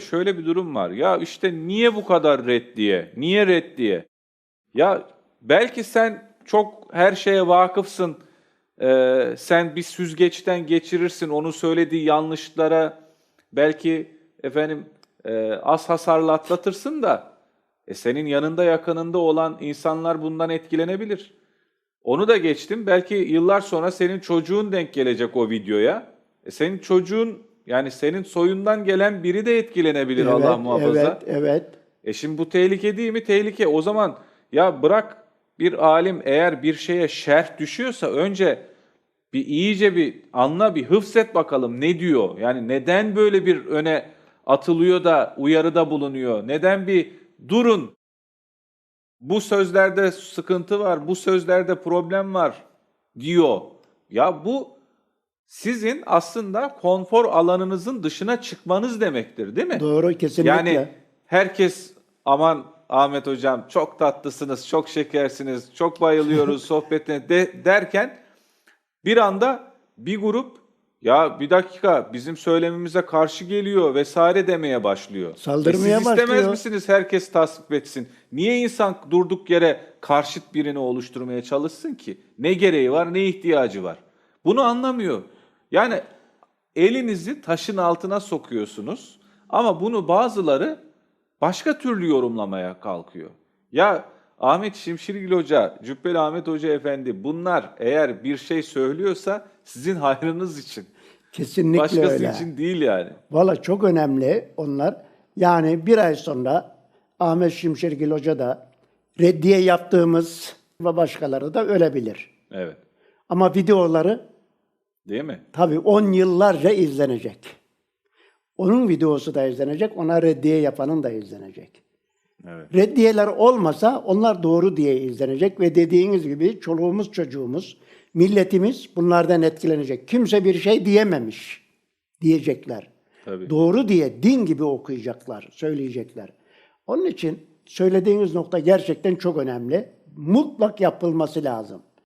şöyle bir durum var. Ya işte niye bu kadar reddiye? Niye reddiye? Ya belki sen çok her şeye vakıfsın. Ee, sen bir süzgeçten geçirirsin. Onun söylediği yanlışlara belki efendim e, az hasarla atlatırsın da e, senin yanında yakınında olan insanlar bundan etkilenebilir. Onu da geçtim. Belki yıllar sonra senin çocuğun denk gelecek o videoya. E, senin çocuğun yani senin soyundan gelen biri de etkilenebilir Allah Evet, muhafaza. Evet, evet. E şimdi bu tehlike değil mi? Tehlike. O zaman ya bırak bir alim eğer bir şeye şerh düşüyorsa önce bir iyice bir anla bir hıfzet bakalım ne diyor? Yani neden böyle bir öne atılıyor da uyarıda bulunuyor? Neden bir durun bu sözlerde sıkıntı var, bu sözlerde problem var diyor. Ya bu sizin aslında konfor alanınızın dışına çıkmanız demektir değil mi? Doğru, kesinlikle. Yani herkes aman Ahmet hocam çok tatlısınız, çok şekersiniz, çok bayılıyoruz sohbetine de, derken bir anda bir grup ya bir dakika bizim söylemimize karşı geliyor vesaire demeye başlıyor. Saldırmaya E siz istemez başlıyor. misiniz herkes tasvip etsin? Niye insan durduk yere karşıt birini oluşturmaya çalışsın ki? Ne gereği var, ne ihtiyacı var? Bunu anlamıyor. Yani elinizi taşın altına sokuyorsunuz ama bunu bazıları başka türlü yorumlamaya kalkıyor. Ya Ahmet Şimşirgil Hoca, Cübbeli Ahmet Hoca Efendi bunlar eğer bir şey söylüyorsa sizin hayrınız için. kesinlikle Başkası öyle. için değil yani. Valla çok önemli onlar. Yani bir ay sonra Ahmet Şimşirgil Hoca da reddiye yaptığımız ve başkaları da ölebilir. Evet. Ama videoları Değil mi? tabii 10 yıllarca izlenecek. Onun videosu da izlenecek, ona reddiye yapanın da izlenecek. Evet. Reddiyeler olmasa onlar doğru diye izlenecek ve dediğiniz gibi çoluğumuz çocuğumuz, milletimiz bunlardan etkilenecek. Kimse bir şey diyememiş diyecekler. Tabii. Doğru diye din gibi okuyacaklar, söyleyecekler. Onun için söylediğiniz nokta gerçekten çok önemli. Mutlak yapılması lazım.